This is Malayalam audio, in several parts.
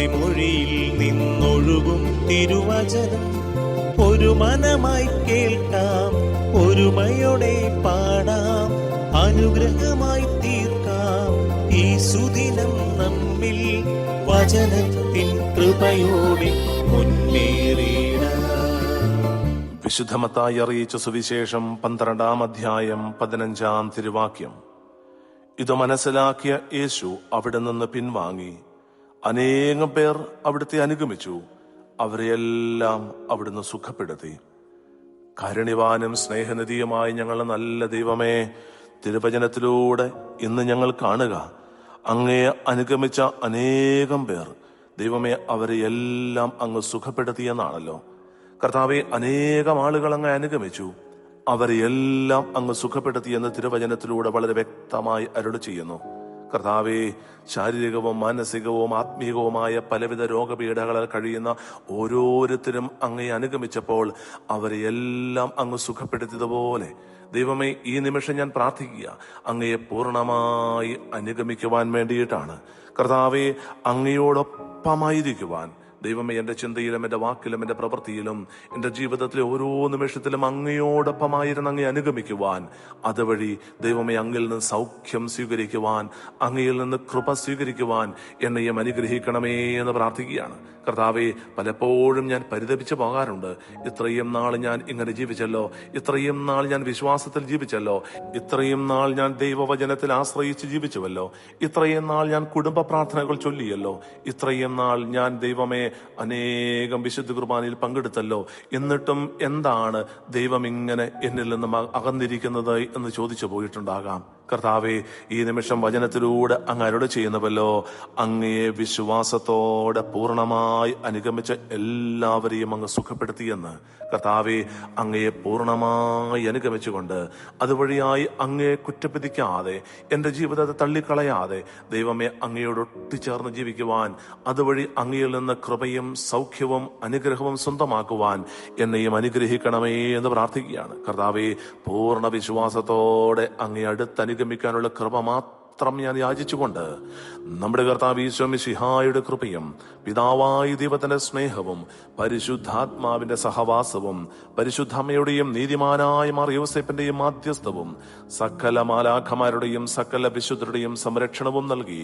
അങ്ങയുടെ മൊഴിയിൽ നിന്നൊഴുകും തിരുവചനം. ഒരു മനമായി കേൾക്കാം ഒരുമയോടെ പാടാം അനുഗ്രഹമായി തീർക്കാം. ഈ സുദിനം നമ്മിൽ വചനത്തിൻ കൃപയോടെ മുന്നേറിയിടാം. വിശുദ്ധമത്തായി അറിയിച്ച സുവിശേഷം പന്ത്രണ്ടാം അധ്യായം പതിനഞ്ചാം തിരുവാക്യം. ഇത് മനസ്സിലാക്കിയ യേശു അവിടെ നിന്ന് പിൻവാങ്ങി. അനേകം പേർ അവിടുത്തെ അനുഗമിച്ചു. അവരെയെല്ലാം അവിടുന്ന് സുഖപ്പെടുത്തി. കാരുണ്യവാനും സ്നേഹനിധിയുമായി ഞങ്ങളുടെ നല്ല ദൈവമേ തിരുവചനത്തിലൂടെ ഇന്ന് ഞങ്ങൾ കാണുക. അങ്ങയെ അനുഗമിച്ച അനേകം പേർ ദൈവമേ അവരെ എല്ലാം അങ്ങ് സുഖപ്പെടുത്തിയെന്നാണല്ലോ കർത്താവെ അനേകം ആളുകൾ അങ്ങ് അനുഗമിച്ചു. അവരെ എല്ലാം അങ്ങ് സുഖപ്പെടുത്തിയെന്ന് തിരുവചനത്തിലൂടെ വളരെ വ്യക്തമായി അരുളി ചെയ്യുന്നു. കർത്താവെ ശാരീരികവും മാനസികവും ആത്മീയവുമായ പലവിധ രോഗപീഠകളിൽ കഴിയുന്ന ഓരോരുത്തരും അങ്ങയെ അനുഗമിച്ചപ്പോൾ അവരെ എല്ലാം അങ്ങ് സുഖപ്പെടുത്തിയതുപോലെ. ദൈവമേ ഈ നിമിഷം ഞാൻ പ്രാർത്ഥിക്കുക. അങ്ങയെ പൂർണമായി അനുഗമിക്കുവാൻ വേണ്ടിയിട്ടാണ്. കർത്താവെ അങ്ങയോടൊപ്പമായിരിക്കുവാൻ ദൈവമേ എന്റെ ചിന്തയിലും എന്റെ വാക്കിലും എന്റെ പ്രവൃത്തിയിലും എന്റെ ജീവിതത്തിലെ ഓരോ നിമിഷത്തിലും അങ്ങയോടൊപ്പമായിരുന്ന് അങ്ങയെ അനുഗമിക്കുവാൻ അതുവഴി ദൈവമേ അങ്ങിൽ നിന്ന് സൗഖ്യം സ്വീകരിക്കുവാൻ അങ്ങയിൽ നിന്ന് കൃപ സ്വീകരിക്കുവാൻ എന്നെയും അനുഗ്രഹിക്കണമേ എന്ന് പ്രാർത്ഥിക്കുകയാണ്. കർത്താവെ പലപ്പോഴും ഞാൻ പരിതപിച്ചു പോകാറുണ്ട്. ഇത്രയും നാൾ ഞാൻ ഇങ്ങനെ ജീവിച്ചല്ലോ. ഇത്രയും നാൾ ഞാൻ വിശ്വാസത്തിൽ ജീവിച്ചല്ലോ. ഇത്രയും നാൾ ഞാൻ ദൈവവചനത്തിൽ ആശ്രയിച്ച് ജീവിച്ചുവല്ലോ. ഇത്രയും നാൾ ഞാൻ കുടുംബ പ്രാർത്ഥനകൾ ചൊല്ലിയല്ലോ. ഇത്രയും നാൾ ഞാൻ ദൈവമേ അനേകം വിശുദ്ധ കുർബാനയിൽ പങ്കെടുത്തല്ലോ. എന്നിട്ടും എന്താണ് ദൈവം ഇങ്ങനെ എന്നിൽ നിന്നും അക- അകന്നിരിക്കുന്നത് എന്ന് ചോദിച്ചു പോയിട്ടുണ്ടാകാം. കർത്താവെ ഈ നിമിഷം വചനത്തിലൂടെ അങ്ങ് അരുളി ചെയ്യുന്നവല്ലോ. അങ്ങയെ വിശ്വാസത്തോടെ പൂർണമായി അനുഗമിച്ച എല്ലാവരെയും അങ്ങ് സുഖപ്പെടുത്തിയെന്ന് കർത്താവെ അങ്ങയെ പൂർണമായി അനുഗമിച്ചുകൊണ്ട് അതുവഴിയായി അങ്ങയെ കുറ്റപ്പെടുത്തിക്കാതെ എന്റെ ജീവിതത്തെ തള്ളിക്കളയാതെ ദൈവമേ അങ്ങയോട് ഒട്ടിച്ചേർന്ന് ജീവിക്കുവാൻ അതുവഴി അങ്ങയിൽ നിന്ന് കൃപയും സൗഖ്യവും അനുഗ്രഹവും സ്വന്തമാക്കുവാൻ എന്നെയും അനുഗ്രഹിക്കണമേ എന്ന് പ്രാർത്ഥിക്കുകയാണ്. കർത്താവെ പൂർണ വിശ്വാസത്തോടെ അങ്ങയെ അടുത്ത് അനുഗമിക്കാനുള്ള കൃപ മാത്രം ഞാൻ യാചിച്ചുകൊണ്ട് നമ്മുടെ കർത്താവ് ഈശ്വമിശിഹായുടെ കൃപയും പിതാവായ ദൈവത്തിന്റെ സ്നേഹവും പരിശുദ്ധാത്മാവിന്റെ സഹവാസവും പരിശുദ്ധമ്മയുടെയും നീതിമാനായ മാർ മാധ്യസ്ഥവും സകല മാലാഖമാരുടെയും സകല വിശുദ്ധരുടെയും സംരക്ഷണവും നൽകി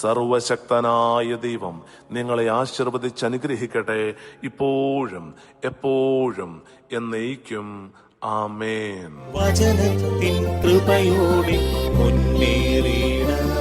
സർവശക്തനായ ദൈവം നിങ്ങളെ ആശീർവദിച്ച് അനുഗ്രഹിക്കട്ടെ. ഇപ്പോഴും എപ്പോഴും എന്നേക്കും. ആമേൻ. വചനത്തിൻ കൃപയോടെ മുന്നേറിയിടാം